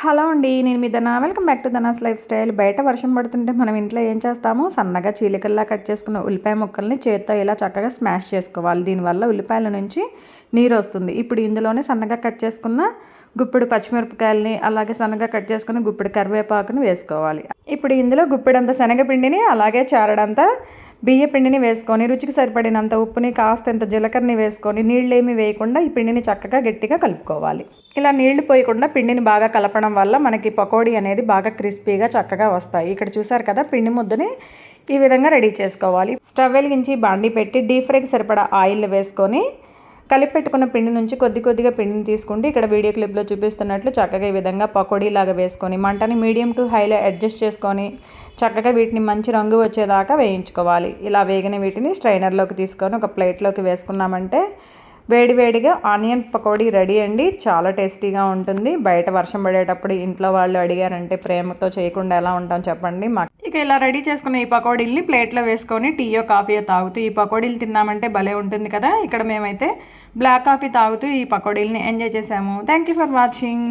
Hello అండి నేను మీ Dhana. Welcome back to Dhana's lifestyle. బయట వర్షం పడుతుంటే మనం ఇంట్లో ఏం చేస్తాము? సన్నగా చీలికల్లా కట్ చేసుకున్న ఉల్లిపాయ ముక్కల్ని చేత్తో ఇలా చక్కగా స్మాష్ చేసుకోవాలి. దీనివల్ల ఉల్లిపాయల నుంచి నీరు వస్తుంది. ఇప్పుడు ఇందులోనే సన్నగా కట్ చేసుకున్న గుప్పిడి పచ్చిమిరపకాయలని అలాగే సన్నగా కట్ చేసుకున్న గుప్పిడి కరివేపాకుని వేసుకోవాలి. ఇప్పుడు ఇందులో గుప్పిడంత శనగపిండిని అలాగే చారడంతా బియ్య పిండిని వేసుకొని రుచికి సరిపడినంత ఉప్పుని కాస్తంత జీలకర్రని వేసుకొని నీళ్ళేమి వేయకుండా ఈ పిండిని చక్కగా గట్టిగా కలుపుకోవాలి. ఇలా నీళ్ళు పోయకుండా పిండిని బాగా కలపడం వల్ల మనకి పకోడీ అనేది బాగా క్రిస్పీగా చక్కగా వస్తాయి. ఇక్కడ చూసారు కదా పిండి ముద్దని ఈ విధంగా రెడీ చేసుకోవాలి. స్టవ్ వెలిగించి బాండి పెట్టి డీప్ ఫ్రైకి సరిపడా ఆయిల్ వేసుకొని కలిపెట్టుకున్న పిండి నుంచి కొద్ది కొద్దిగా పిండిని తీసుకుంటే ఇక్కడ వీడియో క్లిప్లో చూపిస్తున్నట్లు చక్కగా ఈ విధంగా పకోడీ లాగా వేసుకొని మంటని మీడియం టు హైలో అడ్జస్ట్ చేసుకొని చక్కగా వీటిని మంచి రంగు వచ్చేదాకా వేయించుకోవాలి. ఇలా వేగిన వీటిని స్ట్రైనర్లోకి తీసుకొని ఒక ప్లేట్లోకి వేసుకున్నామంటే వేడివేడిగా ఆనియన్ పకోడీ రెడీ అండి. చాలా టేస్టీగా ఉంటుంది. బయట వర్షం పడేటప్పుడు ఇంట్లో వాళ్ళు అడిగారంటే ప్రేమతో చేయకుండా ఎలా ఉంటాం చెప్పండి. మా ఇక ఇలా రెడీ చేసుకున్న ఈ పకోడీల్ని ప్లేట్లో వేసుకొని టీయో కాఫీయో తాగుతూ ఈ పకోడీలు తిన్నామంటే భలే ఉంటుంది కదా. ఇక్కడ మేమైతే బ్లాక్ కాఫీ తాగుతూ ఈ పకోడీల్ని ఎంజాయ్ చేసాము. Thank you for watching